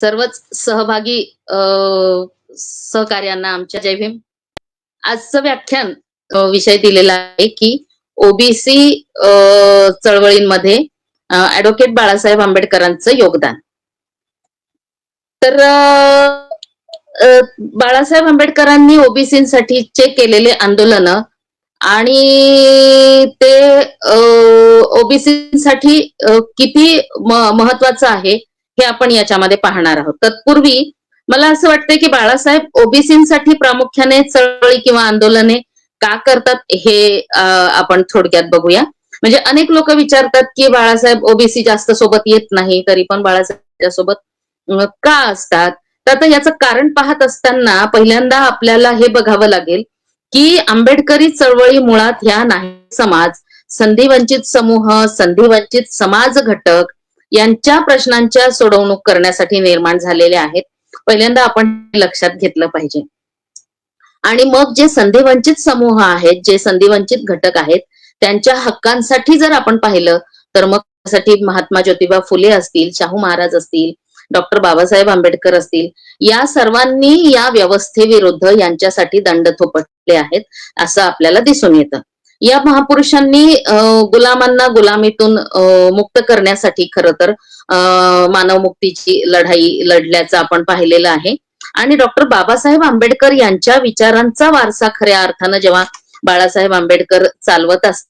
सर्वच सहभागी सहकार्यांना आमच्या जय भीम. आजचं व्याख्यान विषय दिलेला आहे की ओबीसी चळवळींमध्ये ऍडव्होकेट बाळासाहेब आंबेडकरांचं योगदान. तर बाळासाहेब आंबेडकरांनी ओबीसीसाठीचे केलेले आंदोलन आणि ते ओबीसीसाठी किती महत्वाचं आहे हे आपण याच्यामध्ये पाहणार आहोत. तत्पूर्वी मला असं वाटतं की बाळासाहेब ओबीसीसाठी प्रामुख्याने चळवळी किंवा आंदोलने का करतात हे आपण थोडक्यात बघूया. म्हणजे अनेक लोक विचारतात की बाळासाहेब ओबीसी जास्त सोबत येत नाही तरी पण बाळासाहेब सोबत का असतात? तर आता याचं कारण पाहत असताना पहिल्यांदा आपल्याला हे बघावं लागेल की आंबेडकरी चळवळी मुळात ह्या नाही समाज. संधिवंचित समूह संधिवंचित समाज घटक यांच्या प्रश्नांच्या सोडवणूक करण्यासाठी निर्माण झालेले आहेत. पहिल्यांदा आपण लक्षात घेतलं पाहिजे. आणि मग जे संधिवंचित समूह आहेत जे संधिवंचित घटक आहेत त्यांच्या हक्कांसाठी जर आपण पाहिलं तर मग त्यासाठी महात्मा ज्योतिबा फुले असतील शाहू महाराज असतील डॉक्टर बाबासाहेब आंबेडकर असतील या सर्वांनी या व्यवस्थेविरुद्ध यांच्यासाठी दंड थोपटले आहेत असं आपल्याला दिसून येतं. या महापुरुषांनी गुलामांना गुलामीतून मुक्त करण्यासाठी खर तर मानवमुक्तीची लढाई लढल्याचं आपण पाहिलेलं आहे. आणि डॉक्टर बाबासाहेब आंबेडकर यांच्या विचारांचा वारसा खऱ्या अर्थानं जेव्हा बाळासाहेब आंबेडकर चालवत असतात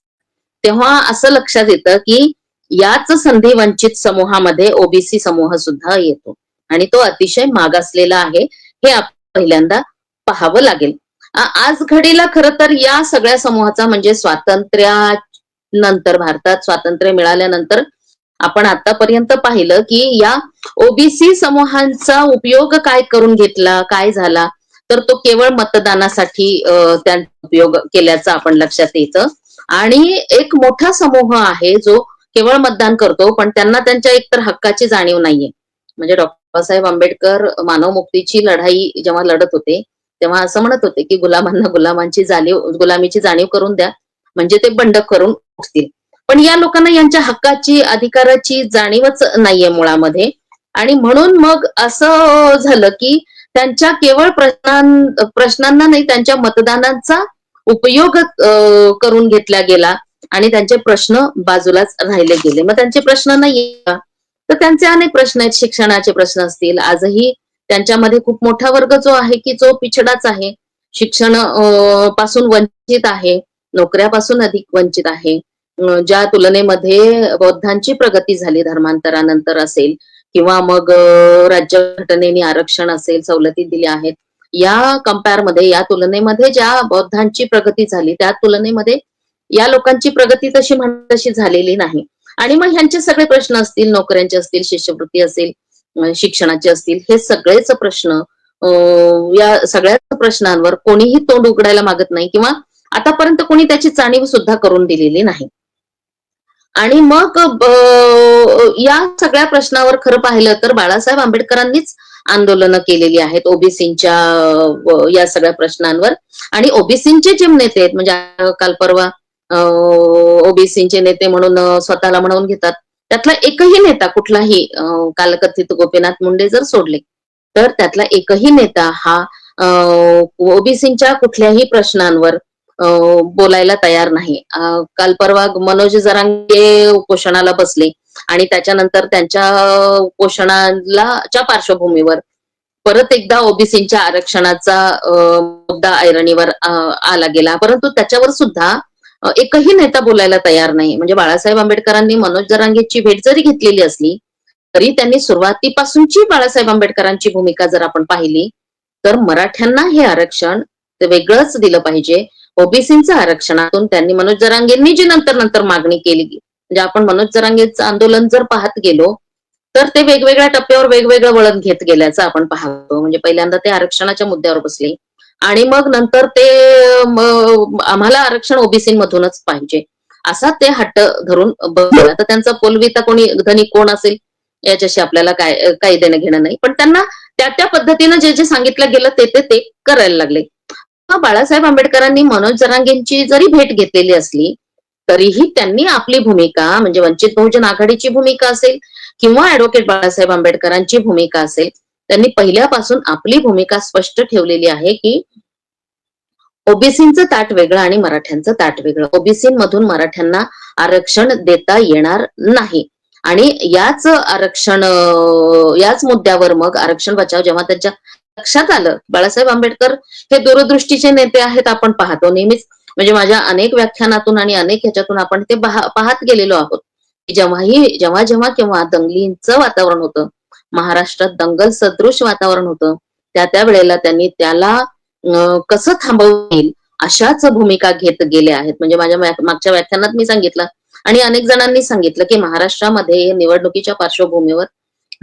तेव्हा असं लक्षात येतं की याच संधी वंचित समूहामध्ये ओबीसी समूह सुद्धा येतो. आणि तो अतिशय मागासलेला आहे. हे आपण पहिल्यांदा पाहावं लागेल. आज घडीला खरं तर या सगळ्या समूहाचा म्हणजे स्वातंत्र्यानंतर भारतात स्वातंत्र्य मिळाल्यानंतर आपण आतापर्यंत पाहिलं की या ओबीसी समूहांचा उपयोग काय करून घेतला काय झाला? तर तो केवळ मतदानासाठी त्यांचा उपयोग केल्याचं आपण लक्षात येतं. आणि एक मोठा समूह आहे जो केवळ मतदान करतो पण त्यांना त्यांच्या एकतर हक्काची जाणीव नाहीये. म्हणजे डॉक्टर बाबासाहेब आंबेडकर मानव मुक्तीची लढाई जेव्हा लढत होते तेव्हा असं म्हणत होते की गुलामांना गुलामांची जाणीव गुलामीची जाणीव करून द्या. म्हणजे ते बंड करून उठतील. पण या लोकांना यांच्या हक्काची अधिकाराची जाणीवच नाहीये मुळामध्ये. आणि म्हणून मग असं झालं की त्यांच्या केवळ प्रश्नां प्रश्नांना नाही त्यांच्या मतदानांचा उपयोग करून घेतला गेला. आणि त्यांचे प्रश्न बाजूलाच राहिले गेले. मग त्यांचे प्रश्न नाही का? तर त्यांचे अनेक प्रश्न आहेत. शिक्षणाचे प्रश्न असतील. आजही त्यांच्यामध्ये खूप मोठा वर्ग जो आहे की जो पिछडाच आहे. शिक्षणपासून वंचित आहे. नोकऱ्यापासून अधिक वंचित आहे. ज्या तुलनेमध्ये बौद्धांची प्रगती झाली धर्मांतरानंतर असेल किंवा मग राज्यघटनेने आरक्षण असेल सवलती दिल्या आहेत. या कम्पेअरमध्ये या तुलनेमध्ये ज्या बौद्धांची प्रगती झाली त्या तुलनेमध्ये या लोकांची प्रगती तशी म्हण तशी झालेली नाही. आणि मग ह्यांचे सगळे प्रश्न असतील नोकऱ्यांचे असतील शिष्यवृत्ती असेल शिक्षणाचे असतील हे सगळेच प्रश्न या सगळ्याच प्रश्नांवर कोणीही तोंड उघडायला मागत नाही किंवा आतापर्यंत कोणी त्याची जाणीव सुद्धा करून दिलेली नाही. आणि मग या सगळ्या प्रश्नावर खरं पाहिलं तर बाळासाहेब आंबेडकरांनीच आंदोलनं केलेली आहेत ओबीसींच्या या सगळ्या प्रश्नांवर. आणि ओबीसींचे जे नेते आहेत म्हणजे काल परवा ओबीसींचे नेते म्हणून स्वतःला म्हणून घेतात त्यातला एकही नेता कुठलाही कालकथित गोपीनाथ मुंडे जर सोडले तर त्यातला एकही नेता हा ओबीसींच्या कुठल्याही प्रश्नांवर बोलायला तयार नाही. काल परवा मनोज जरांगे उपोषणाला बसले आणि त्याच्यानंतर त्यांच्या उपोषणाला च्या पार्श्वभूमीवर परत एकदा ओबीसींच्या आरक्षणाचा मुद्दा ऐरणीवर आला गेला. परंतु त्याच्यावर सुद्धा एकही नेता बोलायला तयार नाही. म्हणजे बाळासाहेब आंबेडकरांनी मनोज जरांगेची भेट जरी घेतलेली असली तरी त्यांनी सुरुवातीपासूनची बाळासाहेब आंबेडकरांची भूमिका जर आपण पाहिली तर मराठ्यांना हे आरक्षण ते वेगळंच दिलं पाहिजे. ओबीसीचं आरक्षणातून त्यांनी मनोज जरांगेंनी जी नंतर नंतर मागणी केली म्हणजे आपण मनोज जरांगेचं आंदोलन जर पाहत गेलो तर ते वेगवेगळ्या टप्प्यावर वेगवेगळं वळण घेत गेल्याचं आपण पाहतो. म्हणजे पहिल्यांदा ते आरक्षणाच्या मुद्द्यावर बसले आणि मग नंतर ते आम्हाला आरक्षण ओबीसी मधूनच पाहिजे. असा ते हट्ट धरून बसला तर त्यांचा पोलविता कोणी धनी कोण असेल? याच्याशी आपल्याला काय काही देणं घेणं नाही. पण त्यांना त्या त्या पद्धतीनं जे जे सांगितलं गेलं ते ते ते करायला लागले. बाळासाहेब आंबेडकरांनी मनोज जरांगेंची जरी भेट घेतलेली असली तरीही त्यांनी आपली भूमिका म्हणजे वंचित बहुजन आघाडीची भूमिका असेल किंवा ऍडव्होकेट बाळासाहेब आंबेडकरांची भूमिका असेल त्यांनी पहिल्यापासून आपली भूमिका स्पष्ट ठेवलेली आहे की ओबीसींचं ताट वेगळं आणि मराठ्यांचं ताट वेगळं. ओबीसीमधून मराठ्यांना आरक्षण देता येणार नाही. आणि याच आरक्षण याच मुद्द्यावर मग आरक्षण बचाव जेव्हा त्यांच्या लक्षात आलं बाळासाहेब आंबेडकर हे दूरदृष्टीचे नेते आहेत आपण पाहतो. नेहमीच म्हणजे माझ्या अनेक व्याख्यानातून आणि अनेक ह्याच्यातून आपण ते पाहत गेलेलो आहोत. जेव्हाही जेव्हा जेव्हा केव्हा दंगलींचं वातावरण होतं महाराष्ट्रात दंगल सदृश वातावरण होतं. त्या त्या वेळेला त्यांनी त्याला कसं थांबवता येईल अशाच भूमिका घेत गेले आहेत. म्हणजे माझ्या मागच्या व्याख्यानात मी सांगितलं आणि अनेक जणांनी सांगितलं की महाराष्ट्रामध्ये निवडणुकीच्या पार्श्वभूमीवर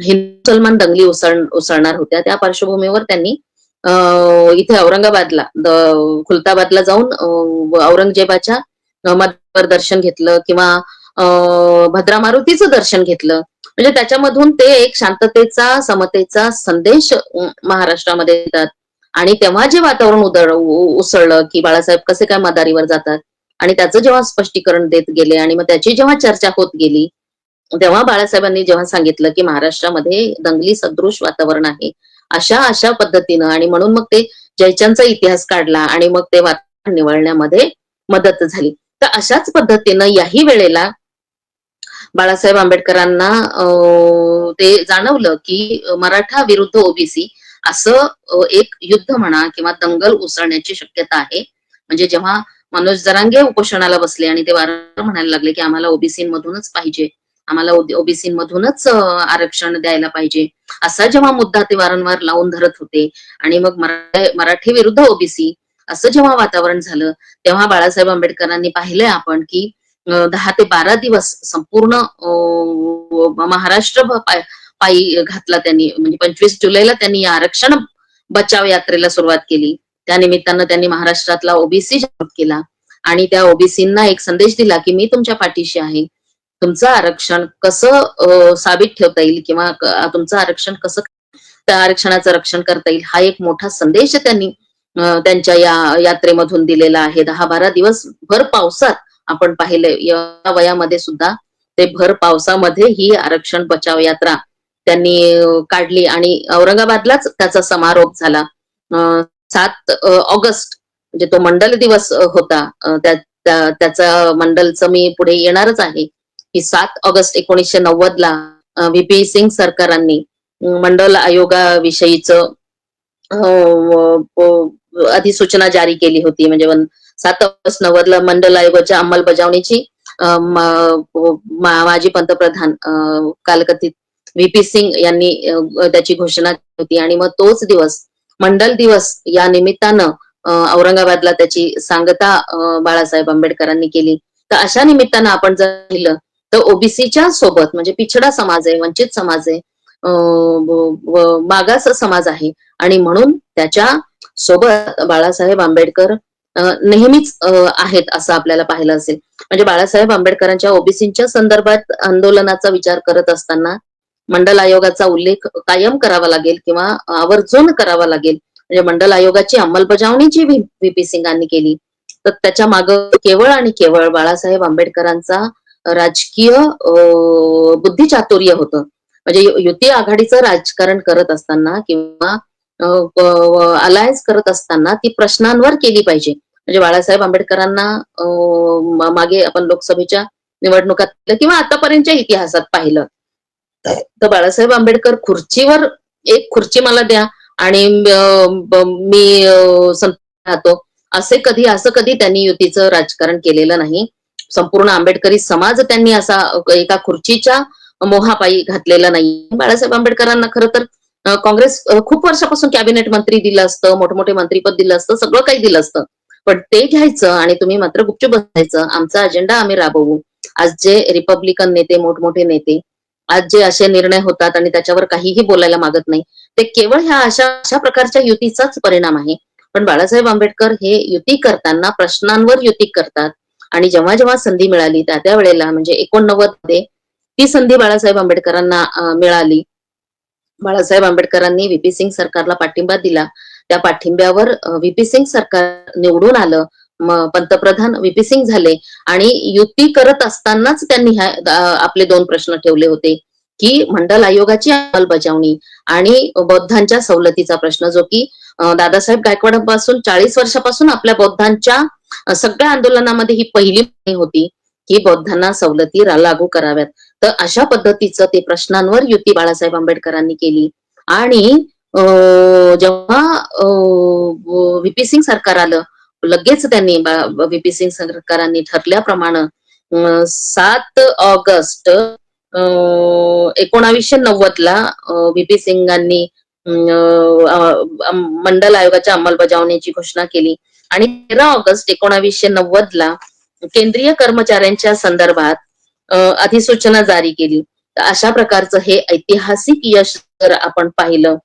हिंदू मुसलमान दंगली उसळ उसळणार होत्या. त्या पार्श्वभूमीवर त्यांनी इथे औरंगाबादला खुलताबादला जाऊन औरंगजेबाच्या अं, दर्शन घेतलं किंवा भद्रा मारुतीचं दर्शन घेतलं. म्हणजे त्याच्यामधून ते एक शांततेचा समतेचा संदेश महाराष्ट्रामध्ये देतात आणि तेव्हा जे वातावरण उदळ उसळलं की बाळासाहेब कसे काय मदारीवर जातात आणि त्याचं जेव्हा स्पष्टीकरण देत गेले आणि मग त्याची जेव्हा चर्चा होत गेली तेव्हा बाळासाहेबांनी जेव्हा सांगितलं की महाराष्ट्रामध्ये दंगली सदृश वातावरण आहे अशा अशा पद्धतीनं आणि म्हणून मग ते जयचंदचा इतिहास काढला आणि मग ते वातावरण निवळण्यामध्ये मदत झाली. तर अशाच पद्धतीनं याही वेळेला बाळासाहेब आंबेडकरांना ते जाणवलं की मराठा विरुद्ध ओबीसी असं एक युद्ध म्हणा किंवा दंगल उसळण्याची शक्यता आहे. म्हणजे जेव्हा मनोज जरांगे उपोषणाला बसले आणि ते वारंवार म्हणायला लागले की आम्हाला ओबीसीमधूनच पाहिजे आम्हाला ओबीसीमधूनच आरक्षण द्यायला पाहिजे असा जेव्हा मुद्दा ते वारंवार लावून धरत होते आणि मग मरा- मराठी विरुद्ध ओबीसी असं जेव्हा वातावरण झालं तेव्हा बाळासाहेब आंबेडकरांनी पाहिलंय आपण की दहा ते बारा दिवस संपूर्ण महाराष्ट्र पायी घातला त्यांनी. म्हणजे पंचवीस जुलैला त्यांनी या आरक्षण बचाव यात्रेला सुरुवात केली. त्यानिमित्तानं त्यांनी महाराष्ट्रातला ओबीसी जाहीर केला. आणि त्या ओबीसींना एक संदेश दिला की मी तुमच्या पाठीशी आहे. तुमचं आरक्षण कसं साबित ठेवता येईल किंवा तुमचं आरक्षण कसं त्या आरक्षणाचं रक्षण करता येईल? हा एक मोठा संदेश त्यांनी त्यांच्या या यात्रेमधून दिलेला आहे. दहा बारा दिवस भर पावसात आपण पाहिले या वयामध्ये सुद्धा ते भर पावसामध्ये ही आरक्षण बचाव यात्रा त्यांनी काढली आणि औरंगाबादलाच त्याचा समारोप झाला. सात ऑगस्ट म्हणजे तो मंडल दिवस होता. त्या- त्याचा मंडलचं मी पुढे येणारच आहे. की सात ऑगस्ट एकोणीसशे नव्वद ला व्हीपी सिंग सरकारांनी मंडल आयोगाविषयीच अधिसूचना जारी केली होती. म्हणजे सात ऑगस्ट मंडल आयोगाच्या अंमलबजावणीची माजी पंतप्रधान कालकथित व्ही. पी. सिंग यांनी त्याची घोषणा केली होती. आणि मग तोच दिवस मंडल दिवस या निमित्तानं औरंगाबादला त्याची सांगता बाळासाहेब आंबेडकरांनी केली. तर अशा निमित्तानं आपण जर लिहिलं तर ओबीसीच्या सोबत म्हणजे पिछडा समाज आहे वंचित समाज आहे मागास समाज आहे. आणि म्हणून त्याच्या सोबत बाळासाहेब आंबेडकर नेहमीच आहेत असं आपल्याला पाहिलं असेल. म्हणजे बाळासाहेब आंबेडकरांच्या ओबीसीच्या संदर्भात आंदोलनाचा विचार करत असताना मंडल आयोगाचा उल्लेख कायम करावा लागेल किंवा आवर्जून करावा लागेल. म्हणजे मंडल आयोगाची अंमलबजावणी जी व्ही पी सिंगांनी केली. तर त्याच्या माग केवळ आणि केवळ बाळासाहेब आंबेडकरांचा राजकीय बुद्धिचातुर्य होतं. म्हणजे युती आघाडीचं राजकारण करत असताना किंवा अलायन्स करत असताना ती प्रश्नांवर केली पाहिजे. म्हणजे बाळासाहेब आंबेडकरांना मागे आपण लोकसभेच्या निवडणुकात किंवा आतापर्यंतच्या इतिहासात पाहिलं तर बाळासाहेब आंबेडकर खुर्चीवर एक खुर्ची मला द्या आणि मी संत राहतो असे कधी असं कधी त्यांनी युतीचं राजकारण केलेलं नाही. संपूर्ण आंबेडकरी समाज त्यांनी असा एका खुर्चीच्या मोहापायी घातलेला नाही. बाळासाहेब आंबेडकरांना खरं तर काँग्रेस खूप वर्षापासून कॅबिनेट मंत्री दिलं असतं मोठमोठे मंत्रीपद दिलं असतं सगळं काही दिलं असतं. पण ते घ्यायचं आणि तुम्ही मात्र गुपचूप बसायचं. आमचा अजेंडा आम्ही राबवू. आज जे रिपब्लिकन नेते मोठमोठे नेते आज जे असे निर्णय होतात आणि त्याच्यावर काहीही बोलायला मागत नाही ते केवळ ह्या अशा अशा प्रकारच्या युतीचाच परिणाम आहे. पण बाळासाहेब आंबेडकर हे युती करताना प्रश्नांवर युती करतात. आणि जेव्हा जेव्हा संधी मिळाली त्या त्या वेळेला म्हणजे एकोणनव्वदमध्ये ती संधी बाळासाहेब आंबेडकरांना मिळाली. बाळासाहेब आंबेडकरांनी व्हीपी सिंग सरकारला पाठिंबा दिला. त्या पाठिंब्यावर व्हीपी सिंग सरकार निवडून आलं. पंतप्रधान व्हीपी सिंग झाले आणि युती करत असतानाच त्यांनी ह्या आपले दोन प्रश्न ठेवले होते की मंडल आयोगाची अंमलबजावणी आणि बौद्धांच्या सवलतीचा प्रश्न जो की दादासाहेब गायकवाडांपासून चाळीस वर्षापासून आपल्या बौद्धांच्या सगळ्या आंदोलनामध्ये ही पहिली होती की बौद्धांना सवलती लागू कराव्यात. तर अशा पद्धतीचं ते प्रश्नांवर युती बाळासाहेब आंबेडकरांनी केली. आणि जेव्हा व्हीपी सिंग सरकार आलं लगेच त्यांनी व्हीपी सिंग सरकारांनी ठरल्याप्रमाणे सात ऑगस्ट एकोणावीसशे नव्वद ला व्हीपी सिंगांनी मंडल आयोगाच्या अंमलबजावणीची घोषणा केली. आणि तेरा ऑगस्ट एकोणावीसशे नव्वद ला केंद्रीय कर्मचाऱ्यांच्या संदर्भात अधिसूचना जारी केली. अशा प्रकारचं हे ऐतिहासिक यश जर आपण पाहिलं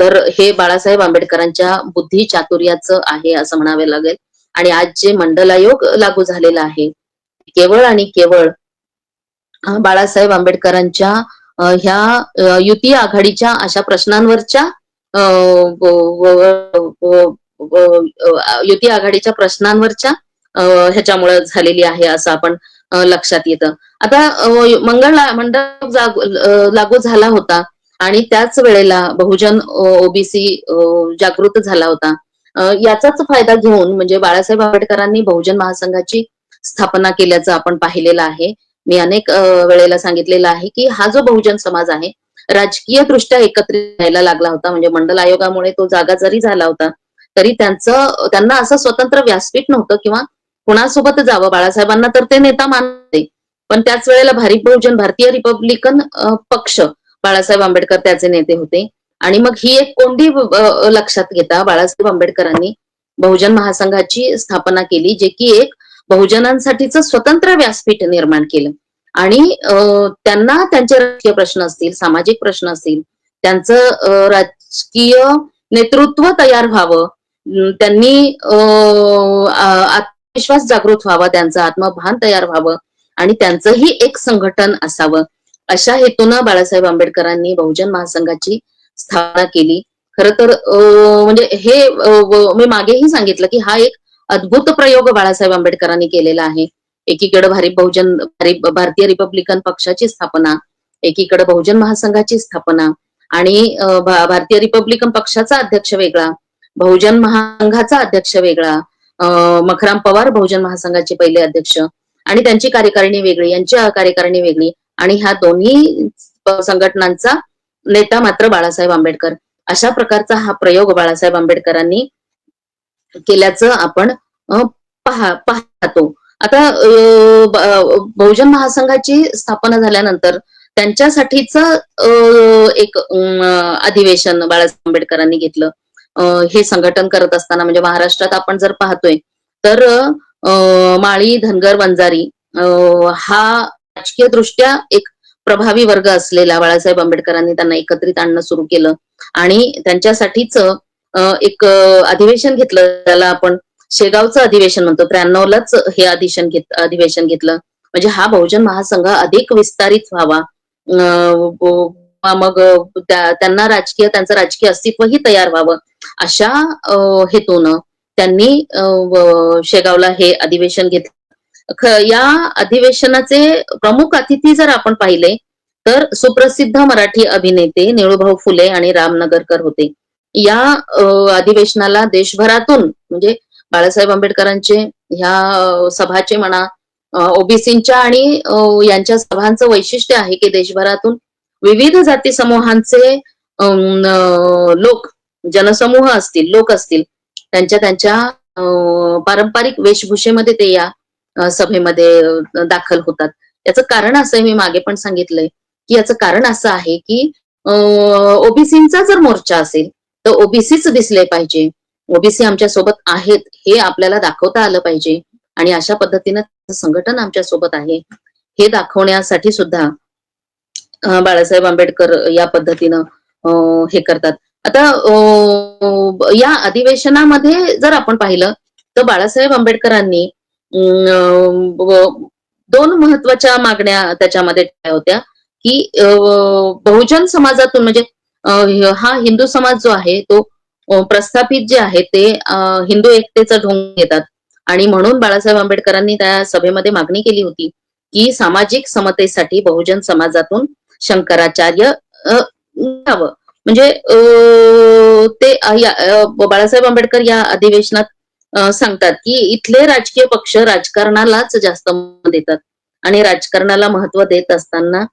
तर हे बाळासाहेब आंबेडकरांच्या बुद्धी चातुर्याचं आहे असं म्हणावे लागेल. आणि आज जे मंडल आयोग लागू झालेला आहे केवळ आणि केवळ बाळासाहेब आंबेडकरांच्या ह्या युती आघाडीच्या अशा प्रश्नांवरच्या युती आघाडीच्या प्रश्नांवरच्या ह्याच्यामुळे झालेली आहे असं आपण लक्षात येतं. आता मंगळ मंडळ लागू झाला होता. आणि त्याच वेळेला बहुजन ओबीसी जागृत झाला होता. याचाच फायदा घेऊन म्हणजे बाळासाहेब आंबेडकरांनी बहुजन महासंघाची स्थापना केल्याचं आपण पाहिलेलं आहे. मी अनेक वेळेला सांगितलेलं आहे की हा जो बहुजन समाज आहे राजकीय दृष्ट्या एकत्रित व्हायला लागला होता. म्हणजे मंडल आयोगामुळे तो जागा जरी झाला होता तरी त्यांचं त्यांना असं स्वतंत्र व्यासपीठ नव्हतं किंवा कुणासोबत जावं. बाळासाहेबांना तर ते नेता मानते पण त्याच वेळेला भारिप बहुजन भारतीय रिपब्लिकन पक्ष बाळासाहेब आंबेडकर त्याचे नेते होते. आणि मग ही एक कोंडी लक्षात घेता बाळासाहेब आंबेडकरांनी बहुजन महासंघाची स्थापना केली जे की एक बहुजनांसाठीच स्वतंत्र व्यासपीठ निर्माण केलं. आणि त्यांना त्यांचे राजकीय प्रश्न असतील सामाजिक प्रश्न असतील त्यांचं राजकीय नेतृत्व तयार व्हावं त्यांनी आत्मविश्वास जागृत व्हावा त्यांचं आत्मभान तयार व्हावं आणि त्यांचंही एक संघटन असावं. अशा हेतूनं बाळासाहेब आंबेडकरांनी बहुजन महासंघाची स्थापना केली. खर तर म्हणजे हे मी मागेही सांगितलं की हा एक अद्भुत प्रयोग बाळासाहेब आंबेडकरांनी केलेला आहे. एकीकडे भारी बहुजन भारतीय रिपब्लिकन पक्षाची स्थापना एकीकडे बहुजन महासंघाची स्थापना आणि भारतीय रिपब्लिकन पक्षाचा अध्यक्ष वेगळा बहुजन महासंघाचा अध्यक्ष वेगळा मखराम पवार बहुजन महासंघाचे पहिले अध्यक्ष आणि त्यांची कार्यकारिणी वेगळी यांची कार्यकारिणी वेगळी. आणि ह्या दोन्ही संघटनांचा नेता मात्र बाळासाहेब आंबेडकर. अशा प्रकारचा हा प्रयोग बाळासाहेब आंबेडकरांनी केल्याचं आपण पहा पाहतो. आता बहुजन महासंघाची स्थापना झाल्यानंतर त्यांच्यासाठीच एक अधिवेशन बाळासाहेब आंबेडकरांनी घेतलं. हे संघटन करत असताना म्हणजे महाराष्ट्रात आपण जर पाहतोय तर माळी धनगर वंजारी हा राजकीय दृष्ट्या एक प्रभावी वर्ग असलेला बाळासाहेब आंबेडकरांनी त्यांना एकत्रित आणणं सुरू केलं. आणि त्यांच्यासाठीच एक अधिवेशन घेतलं त्याला आपण शेगावचं अधिवेशन म्हणतो. त्र्याण्णवलाच हे अधिवेशन घेत अधिवेशन घेतलं. म्हणजे हा बहुजन महासंघ अधिक विस्तारित व्हावा. मग त्या- त्यांना राजकीय त्यांचं राजकीय अस्तित्वही तयार व्हावं. अशा हेतून त्यांनी शेगावला हे अधिवेशन घेतलं. या अधिवेशनाचे प्रमुख अतिथी जर आपण पाहिले तर सुप्रसिद्ध मराठी अभिनेते निळूभाऊ फुले आणि राम नगरकर होते. या अधिवेशनाला देशभरातून म्हणजे बाळासाहेब आंबेडकरांचे ह्या सभाचे म्हणा ओबीसींच्या आणि यांच्या सभांचं वैशिष्ट्य आहे की देशभरातून विविध जाती समूहांचे लोक जनसमूह असतील लोक असतील त्यांच्या त्यांच्या पारंपरिक वेशभूषेमध्ये ते या सभेमध्ये दाखल होतात. याचं कारण असं मी मागे पण सांगितलंय की याचं कारण असं आहे की ओबीसींचा जर मोर्चा असेल तर ओबीसीच दिसले पाहिजे. ओबीसी आमच्यासोबत आहेत हे आपल्याला दाखवता आलं पाहिजे. आणि अशा पद्धतीनं संघटन आमच्यासोबत आहे हे दाखवण्यासाठी सुद्धा बाळासाहेब आंबेडकर या पद्धतीनं हे करतात. आता या अधिवेशनामध्ये जर आपण पाहिलं तर बाळासाहेब आंबेडकरांनी दोन महत्त्वाच्या मागण्या त्याच्यामध्ये होत्या की बहुजन समाजातून म्हणजे हा हिंदू समाज जो आहे तो प्रस्थापित जे आहे ते हिंदू एकतेचा ढोंग घेतात. आणि म्हणून बाळासाहेब आंबेडकरांनी त्या सभेमध्ये मागणी केली होती की सामाजिक समतेसाठी बहुजन समाजातून शंकराचार्य घ्यावं म्हणजे अ, ते बाळासाहेब आंबेडकर या अधिवेशनात सांगतात की इथले राजकीय पक्ष राजकारणालाच जास्त देतात. आणि राजकारणाला महत्त्व देत असताना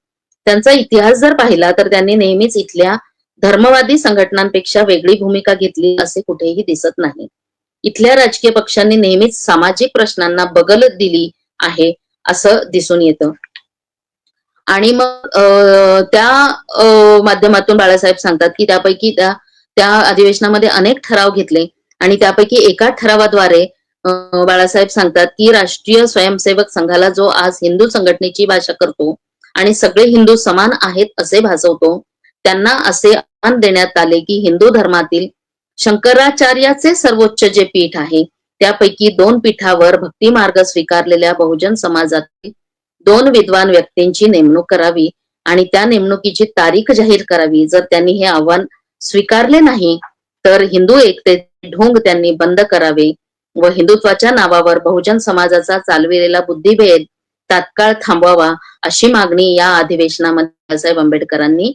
त्यांचा इतिहास जर पाहिला तर त्यांनी नेहमीच इथल्या धर्मवादी संघटनांपेक्षा वेगळी भूमिका घेतली असे कुठेही दिसत नाही. इथल्या राजकीय पक्षांनी नेहमीच सामाजिक प्रश्नांना बगल दिली आहे असं दिसून येतं. आणि मग अ, त्या माध्यमातून बाळासाहेब सांगतात की त्यापैकी त्या त्या अधिवेशनामध्ये अनेक ठराव घेतले. आणि त्यापैकी एका ठरावाद्वारे बाळासाहेब सांगतात की राष्ट्रीय स्वयंसेवक संघाला जो आज हिंदू संघटनेची भाषा करतो आणि सगळे हिंदू समान आहेत असे भासवतो त्यांना असे आन देण्यात आले की हिंदू धर्मातील शंकराचार्याचे सर्वोच्च जे पीठ आहे त्यापैकी दोन पीठावर भक्ती मार्ग स्वीकारलेल्या बहुजन समाजातील दोन विद्वान व्यक्तींची नेमणूक करावी आणि त्या नेमणुकीची तारीख जाहीर करावी. जर त्यांनी हे आव्हान स्वीकारले नाही तर हिंदू एकते ढोंग त्यांनी बंद करावे व हिंदुत्वाच्या नावावर बहुजन समाजाचा चालविलेला बुद्धिभेद तात्काळ थांबवावा अशी मागणी या अधिवेशनामध्ये बाबासाहेब आंबेडकरांनी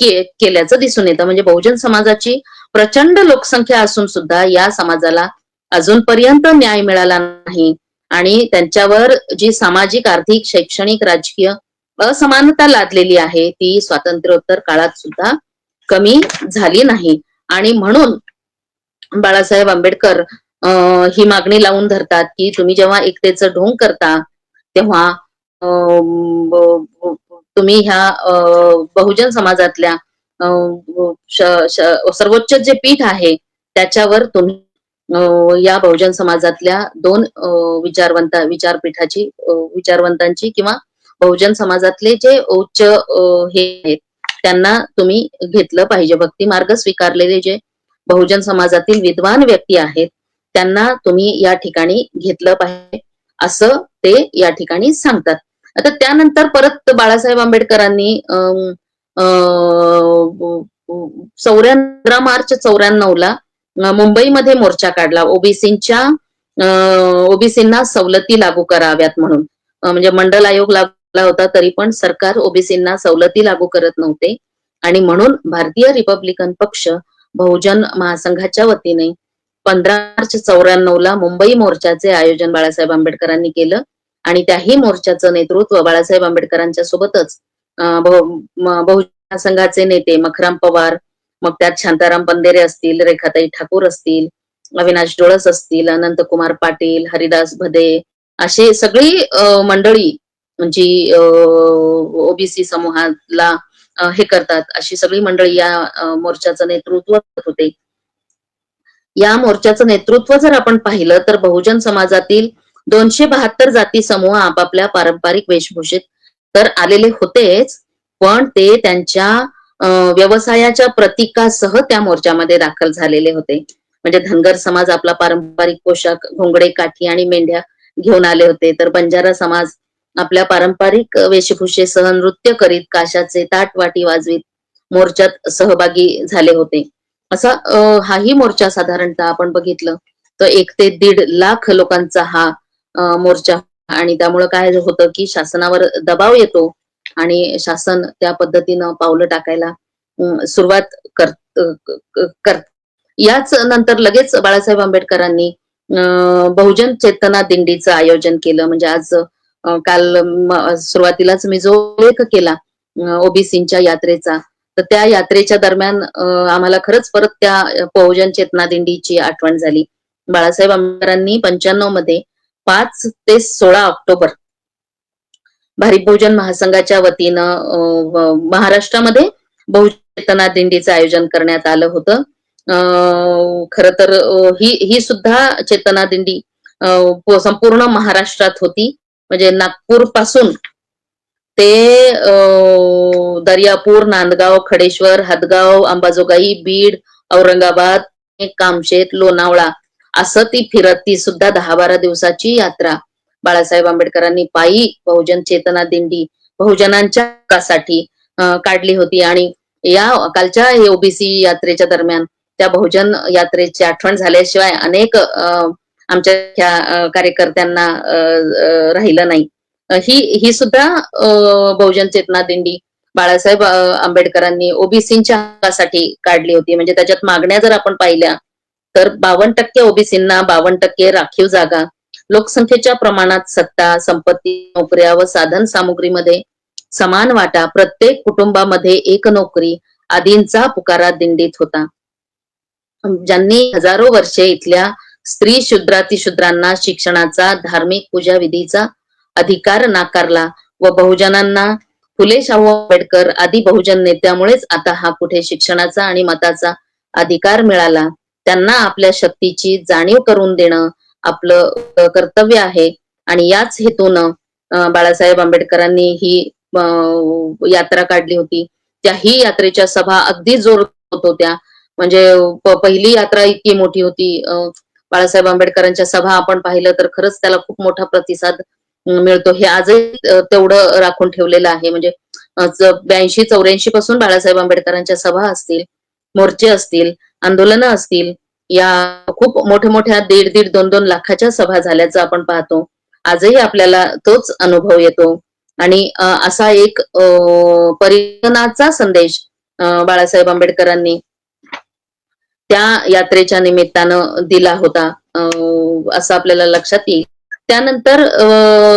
के- केल्याचं दिसून येतं. म्हणजे बहुजन समाजाची प्रचंड लोकसंख्या असून सुद्धा या समाजाला अजूनपर्यंत न्याय मिळाला नाही आणि त्यांच्यावर जी सामाजिक आर्थिक शैक्षणिक राजकीय असमानता लादलेली आहे ती स्वातंत्र्योत्तर काळात सुद्धा कमी झाली नाही. आणि म्हणून बाळासाहेब आंबेडकर ही मागणी लावून धरतात की तुम्ही जेव्हा एकतेचं ढोंग करता तेव्हा तुम्ही ह्या बहुजन समाजातल्या सर्वोच्च जे पीठ आहे त्याच्यावर तुम्ही या बहुजन समाजातल्या दोन विचारवंता विचारवंत विचारपीठाची विचारवंतांची किंवा बहुजन समाजातले जे उच्च अं, हे आहेत त्यांना तुम्ही घेतलं पाहिजे. भक्ती मार्ग स्वीकारलेले जे बहुजन समाजातील विद्वान व्यक्ती आहेत त्यांना तुम्ही या ठिकाणी घेतलं पाहिजे असं ते या ठिकाणी सांगतात. आता त्यानंतर परत बाळासाहेब आंबेडकरांनी अं, चौऱ्या मार्च चौऱ्याण्णव ला मुंबईमध्ये मोर्चा काढला. ओबीसींच्या ओबीसींना सवलती लागू कराव्यात म्हणून. म्हणजे मंडल आयोग लागला होता तरी पण सरकार ओबीसींना सवलती लागू करत नव्हते. आणि म्हणून भारतीय रिपब्लिकन पक्ष बहुजन महासंघाच्या वतीने पंधरा मार्च चौऱ्याण्णव ला मुंबई मोर्चाचे आयोजन बाळासाहेब आंबेडकरांनी केलं. आणि त्याही मोर्चाचं नेतृत्व बाळासाहेब आंबेडकरांच्या सोबतच बहु- बहुजन महासंघाचे नेते मखराम पवार मग त्यात शांताराम पंदेरे असतील रेखाताई ठाकूर असतील अविनाश डोळस असतील अनंतकुमार पाटील हरिदास भदे अशी सगळी मंडळी जी ओबीसी समूहाला हे करतात. अशी सगळी मंडळी या मोर्चाचं नेतृत्व करत होते. या मोर्चाचं नेतृत्व जर आपण पाहिलं तर बहुजन समाजातील दोनशे बहात्तर जाती समूह आपापल्या पारंपरिक वेशभूषेत तर आलेले होतेच पण ते त्यांच्या व्यवसायाच्या प्रतीकासह त्या मोर्चामध्ये दाखल झालेले होते. म्हणजे धनगर समाज आपला पारंपरिक पोशाख घोंगडे काठी आणि मेंढ्या घेऊन आले होते. तर बंजारा समाज आपल्या पारंपरिक वेशभूषेसह नृत्य करीत काशाचे ताट वाटी वाजवीत मोर्चात सहभागी झाले होते. असा हाही मोर्चा साधारणतः आपण बघितलं. तर एक ते दीड लाख लोकांचा हा मोर्चा. आणि त्यामुळं काय होतं की शासनावर दबाव येतो आणि शासन त्या पद्धतीनं पावलं टाकायला सुरुवात कर क- कर. याच नंतर लगेच बाळासाहेब आंबेडकरांनी बहुजन चेतना दिंडीचं आयोजन केलं. म्हणजे आज काल सुरुवातीलाच मी जो उल्लेख केला ओबीसींच्या यात्रेचा तर त्या यात्रेच्या दरम्यान आम्हाला खरंच परत त्या बहुजन चेतना दिंडीची आठवण झाली. बाळासाहेब आंबेडकरांनी पंच्याण्णवमध्ये पाच ते सोळा ऑक्टोबर भारिप बहुजन महासंघाच्या वतीनं महाराष्ट्रामध्ये बहुजन चेतना दिंडीचं आयोजन करण्यात आलं होतं. खर तर ही ही सुद्धा चेतना दिंडी संपूर्ण महाराष्ट्रात होती. म्हणजे नागपूरपासून ते दर्यापूर नांदगाव खडेश्वर हदगाव अंबाजोगाई बीड औरंगाबाद कामशेत लोणावळा असं ती फिरत ती सुद्धा दहा बारा दिवसाची यात्रा. बाळासाहेब आंबेडकरांनी पायी बहुजन चेतना दिंडी बहुजनांच्या हक्कासाठी काढली होती. आणि या कालच्या ओबीसी यात्रेच्या दरम्यान त्या बहुजन यात्रेची आठवण झाल्याशिवाय अनेक अं, आमच्या ह्या कार्यकर्त्यांना राहिलं नाही. ही ही सुद्धा बहुजन चेतना दिंडी बाळासाहेब आंबेडकरांनी ओबीसींच्या हक्कासाठी काढली होती. म्हणजे त्याच्यात मागण्या जर आपण पाहिल्या तर बावन्न टक्के ओबीसींना बावन्न टक्के राखीव जागा लोकसंख्येच्या प्रमाणात सत्ता संपत्ती नोकऱ्या व साधन सामुग्रीमध्ये समान वाटा प्रत्येक कुटुंबामध्ये एक नोकरी आदींचा पुकारा दिंडीत होता. ज्यांनी हजारो वर्षे इथल्या स्त्री शूद्रातिशूद्रांना शिक्षणाचा धार्मिक पूजा विधीचा अधिकार नाकारला व बहुजनांना फुले शाहू आंबेडकर आदी बहुजन नेत्यामुळेच आता हा कुठे शिक्षणाचा आणि मताचा अधिकार मिळाला. त्यांना आपल्या शक्तीची जाणीव करून देणं आपलं कर्तव्य आहे आणि याच हेतून बाळासाहेब आंबेडकरांनी ही यात्रा काढली होती. त्या ही यात्रेच्या सभा अगदी जोर होत्या. म्हणजे पहिली यात्रा इतकी मोठी होती. बाळासाहेब आंबेडकरांच्या सभा आपण पाहिलं तर खरंच त्याला खूप मोठा प्रतिसाद मिळतो. हे आजही तेवढं राखून ठेवलेलं आहे. म्हणजे ब्याऐंशी चौऱ्याऐंशी पासून बाळासाहेब आंबेडकरांच्या सभा असतील मोर्चे असतील आंदोलनं असतील या खूप मोठ्या मोठ्या दीड दीड दोन दोन लाखाच्या सभा झाल्याचं आपण पाहतो. आजही आपल्याला तोच अनुभव येतो. आणि असा एक अ, परिवर्तनाचा संदेश बाळासाहेब आंबेडकरांनी त्या यात्रेच्या निमित्तानं दिला होता. असं आपल्याला लक्षात येईल. त्यानंतर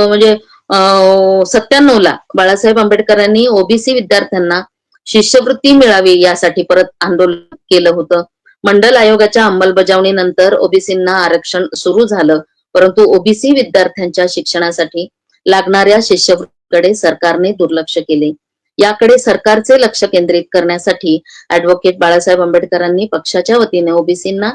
म्हणजे सत्त्याण्णव ला बाळासाहेब आंबेडकरांनी ओबीसी विद्यार्थ्यांना शिष्यवृत्ती मिळावी यासाठी परत आंदोलन केलं होतं. मंडल आयोगाच्या अंमलबजावणीनंतर ओबीसींना आरक्षण सुरू झालं. परंतु ओबीसी विद्यार्थ्यांच्या शिक्षणासाठी लागणाऱ्या शिष्यवृत्तीकडे सरकारने दुर्लक्ष केले. याकडे सरकारचे लक्ष केंद्रित करण्यासाठी ऍडव्होकेट बाळासाहेब आंबेडकरांनी पक्षाच्या वतीने ओबीसींना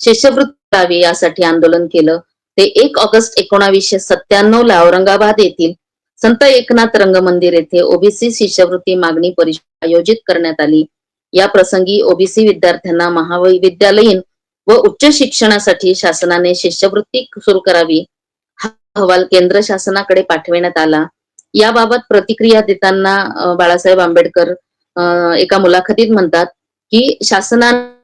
शिष्यवृत्ती द्यावी यासाठी आंदोलन केलं. ते एक ऑगस्ट एकोणावीसशे सत्त्याण्णव ला औरंगाबाद येथील संत एकनाथ रंगमंदिर येथे ओबीसी शिष्यवृत्ती मागणी परिषद आयोजित करण्यात आली. या प्रसंगी ओबीसी विद्यार्थ्यांना महाविद्यालयीन व उच्च शिक्षणासाठी शासनाने शिष्यवृत्ती सुरू करावी हा अहवाल केंद्र शासनाकडे पाठविण्यात आला. याबाबत प्रतिक्रिया देताना बाळासाहेब आंबेडकर एका मुलाखतीत म्हणतात की शासनाने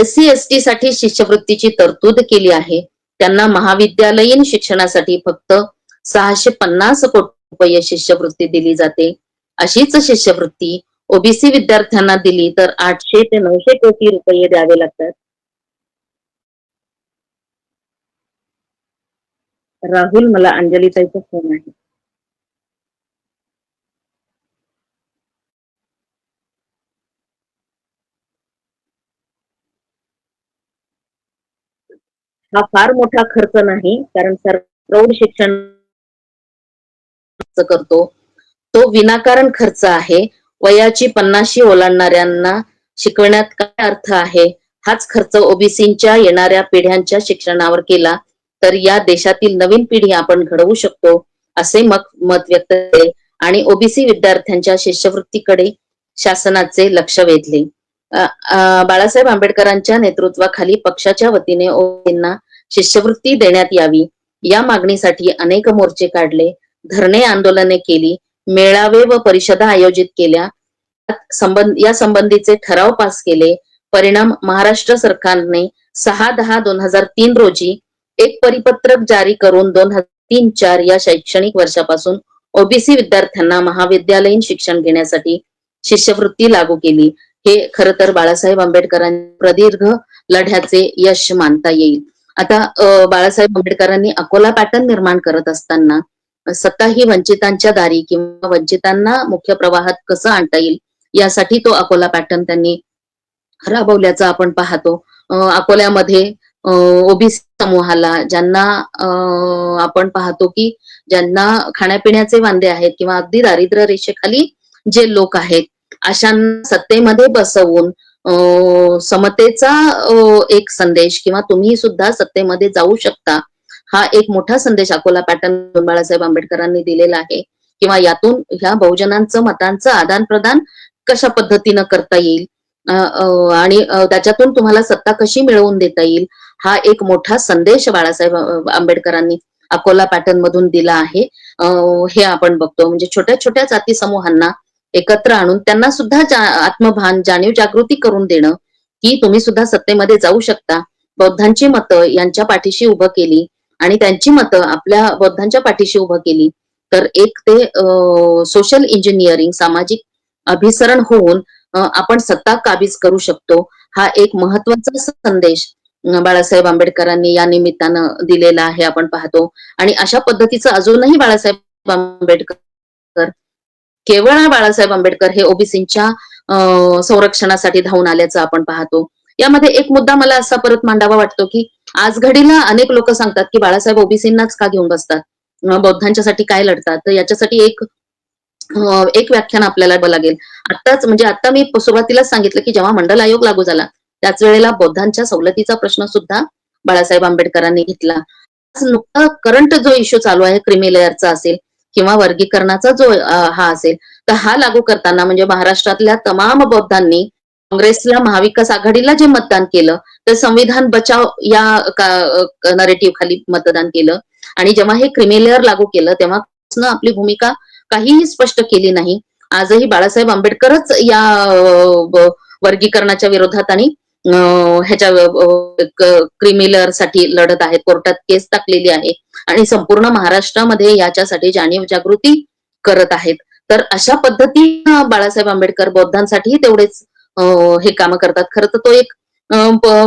एस सी एस टी साठी शिष्यवृत्तीची तरतूद केली आहे. त्यांना महाविद्यालयीन शिक्षणासाठी फक्त सहाशे पन्नास कोटी रुपये शिष्यवृत्ती दिली जाते. अशीच शिष्यवृत्ती ओबीसी विद्यार्थ्यांना दिली तर आठशे ते नऊशे कोटी रुपये द्यावे लागतात. राहुल मला अंजलीताईचा फोन आहे. हा फार मोठा खर्च नाही कारण सर प्रौढ शिक्षण खर्च करतो. तो विनाकारण खर्च आहे. वयाची पन्नाशी ओलांडणाऱ्यांना शिकवण्यात काय अर्थ आहे? हाच खर्च ओबीसीच्या येणाऱ्या पिढ्यांच्या शिक्षणावर केला तर या देशातील नवीन पिढी आपण घडवू शकतो असे मत मत व्यक्त केले आणि ओबीसी विद्यार्थ्यांच्या शिष्यवृत्तीकडे शासनाचे लक्ष वेधले. बाळासाहेब आंबेडकरांच्या नेतृत्वाखाली पक्षाच्या वतीने ओबीसींना शिष्यवृत्ती देण्यात यावी. या मागणीसाठी अनेक मोर्चे काढले. धरणे आंदोलने केली. मेळावे व परिषदा आयोजित केल्या. संबंध या संबंधीचे ठराव पास केले. परिणाम महाराष्ट्र सरकारने सहा दहा दोन हजार तीन रोजी एक परिपत्रक जारी करून दोन हजार तीन चार या शैक्षणिक वर्षापासून ओबीसी विद्यार्थ्यांना महाविद्यालयीन शिक्षण घेण्यासाठी शिष्यवृत्ती लागू केली. हे खर तर बाळासाहेब आंबेडकरांनी प्रदीर्घ लढ्याचे यश मानता येईल. आता बाळासाहेब आंबेडकरांनी अकोला पॅटर्न निर्माण करत असताना सत्ता ही वंचितांच्या दारी किंवा वंचितांना मुख्य प्रवाहात कसं आणता येईल यासाठी तो अकोला पॅटर्न त्यांनी राबवल्याचं आपण पाहतो. अकोल्यामध्ये ओबीसी समूहाला ज्यांना अ, आपण पाहतो की ज्यांना खाण्यापिण्याचे वांदे आहेत किंवा अगदी दारिद्र्य रेषेखाली जे लोक आहेत अशांना सत्तेमध्ये बसवून समतेचा एक संदेश किंवा तुम्ही सुद्धा सत्तेमध्ये जाऊ शकता. हा एक मोठा संदेश अकोला पॅटर्न बाळासाहेब आंबेडकरांनी दिलेला आहे. किंवा यातून ह्या बहुजनांचं मतांचं आदान प्रदान कशा पद्धतीनं करता येईल? आणि त्याच्यातून तुम्हाला सत्ता कशी मिळवून देता येईल? हा एक मोठा संदेश बाळासाहेब आंबेडकरांनी अकोला पॅटर्न मधून दिला आहे. हे आपण बघतो. म्हणजे छोट्या छोट्या जाती समूहांना एकत्र आणून त्यांना सुद्धा जा- आत्मभान जाणीव जागृती करून देणं की तुम्ही सुद्धा सत्तेमध्ये जाऊ शकता. बौद्धांची मतं यांच्या पाठीशी उभं केली आणि त्यांची मतं आपल्या बौद्धांच्या पाठीशी उभं केली तर एक ते सोशल इंजिनिअरिंग सामाजिक अभिसरण होऊन आपण सत्ता काबीज करू शकतो. हा एक महत्त्वाचा संदेश बाळासाहेब आंबेडकरांनी या निमित्तानं दिलेला आहे आपण पाहतो. आणि अशा पद्धतीचं अजूनही बाळासाहेब आंबेडकर केवळ बाळासाहेब आंबेडकर हे ओबीसींच्या संरक्षणासाठी धावून आल्याचं आपण पाहतो. यामध्ये एक मुद्दा मला असा परत मांडावा वाटतो की आज घडीला अनेक लोक सांगतात की बाळासाहेब ओबीसींनाच का घेऊन बसतात? बौद्धांच्यासाठी काय लढतात? तर याच्यासाठी एक एक व्याख्यान आपल्याला लागेल. आताच म्हणजे आता मी सुरुवातीलाच सांगितलं की जेव्हा मंडल आयोग लागू झाला त्याच वेळेला बौद्धांच्या सवलतीचा प्रश्न सुद्धा बाळासाहेब आंबेडकरांनी घेतला. आज नुकता करंट जो इश्यू चालू आहे क्रिमिलेअरचा असेल किंवा वर्गीकरणाचा जो हा असेल तर हा लागू करताना म्हणजे महाराष्ट्रातल्या तमाम बौद्धांनी काँग्रेसला महाविकास आघाडीला जे मतदान केलं तर संविधान बचाव या नरेटिव्ह खाली मतदान केलं. आणि जेव्हा हे क्रिमिलेअर लागू केलं तेव्हा आपली भूमिका काहीही स्पष्ट केली नाही. आजही बाळासाहेब आंबेडकरच या वर्गीकरणाच्या विरोधात आणि ह्याच्या क्रिमिलरसाठी लढत आहेत कोर्टात केस टाकलेली आहे. आणि संपूर्ण महाराष्ट्रामध्ये याच्यासाठी जाणीव जागृती करत आहेत. तर अशा पद्धतीनं बाळासाहेब आंबेडकर बौद्धांसाठी तेवढेच हे काम करतात. खरं तर तो एक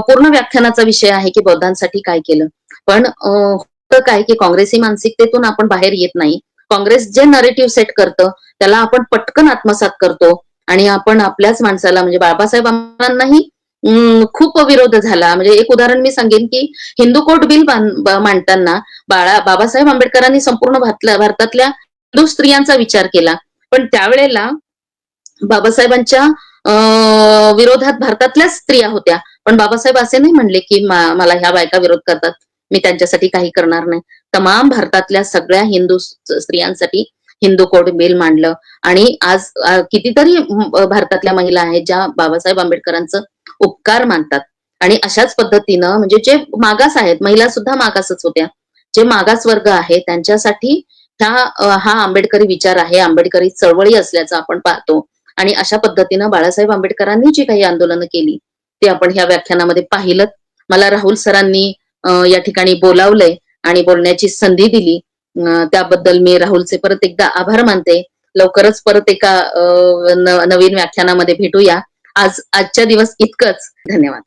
पूर्ण व्याख्यानाचा विषय आहे की बौद्धांसाठी काय केलं. पण काय की काँग्रेसी मानसिकतेतून आपण बाहेर येत नाही. काँग्रेस जे नरेटिव्ह सेट करतं त्याला आपण पटकन आत्मसात करतो. आणि आपण आपल्याच माणसाला म्हणजे बाबासाहेब आंबेडकरांनाही खूप विरोध झाला. म्हणजे एक उदाहरण मी सांगेन की हिंदू कोट बिल मांडताना बाळा बाबासाहेब आंबेडकरांनी संपूर्ण भारतातल्या हिंदू स्त्रियांचा विचार केला. पण त्यावेळेला बाबासाहेबांच्या विरोधात भारतातल्याच स्त्रिया होत्या. पण बाबासाहेब असे नाही म्हणले की मला ह्या बायका विरोध करतात. मी त्यांच्यासाठी काही करणार नाही. तमाम भारतातल्या सगळ्या हिंदू स्त्रियांसाठी हिंदू कोड बिल मांडलं. आणि आज कितीतरी भारतातल्या महिला आहेत ज्या बाबासाहेब आंबेडकरांचं उपकार मानतात. आणि अशाच पद्धतीनं म्हणजे जे मागास आहेत महिला सुद्धा मागासच होत्या. जे मागास वर्ग आहे त्यांच्यासाठी ह्या हा आंबेडकरी विचार आहे आंबेडकरी चळवळी असल्याचं आपण पाहतो. आणि अशा पद्धतीनं बाळासाहेब आंबेडकरांनी जी काही आंदोलनं केली ते आपण ह्या व्याख्यानामध्ये पाहिलं मला राहुल सरांनी या ठिकाणी बोलावलंय आणि बोलण्याची संधी दिली. त्याबद्दल मी राहुलचे परत एकदा आभार मानते. लवकरच परत एका नवीन व्याख्यानामध्ये भेटूया. आज आजच्या दिवस इतकंच. धन्यवाद.